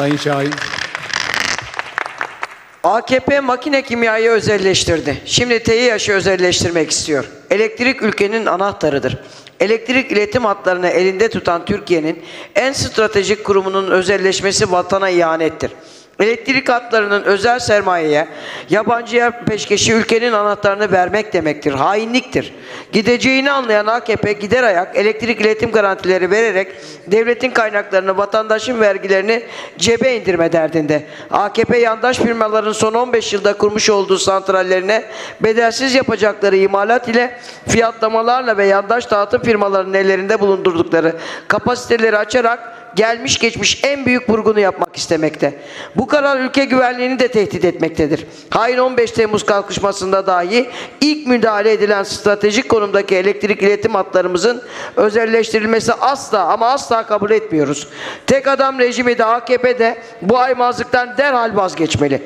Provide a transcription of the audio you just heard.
Sayın Şahin. AKP makine kimyayı özelleştirdi. Şimdi TİHAŞ'ı özelleştirmek istiyor. Elektrik ülkenin anahtarıdır. Elektrik iletim hatlarını elinde tutan Türkiye'nin en stratejik kurumunun özelleşmesi vatana ihanettir. Elektrik hatlarının özel sermayeye, yabancıya peşkeşi ülkenin anahtarını vermek demektir. Hainliktir. Gideceğini anlayan AKP gider ayak elektrik iletim garantileri vererek devletin kaynaklarını, vatandaşın vergilerini cebe indirme derdinde. AKP yandaş firmaların son 15 yılda kurmuş olduğu santrallerine bedelsiz yapacakları imalat ile fiyatlamalarla ve yandaş dağıtım firmalarının ellerinde bulundurdukları kapasiteleri açarak gelmiş geçmiş en büyük vurgunu yapmak istemekte. Bu karar ülke güvenliğini de tehdit etmektedir. Hain 15 Temmuz kalkışmasında dahi ilk müdahale edilen stratejik konumdaki elektrik iletim hatlarımızın özelleştirilmesi asla ama asla kabul etmiyoruz. Tek adam rejimi de AKP de bu aymazlıktan derhal vazgeçmeli.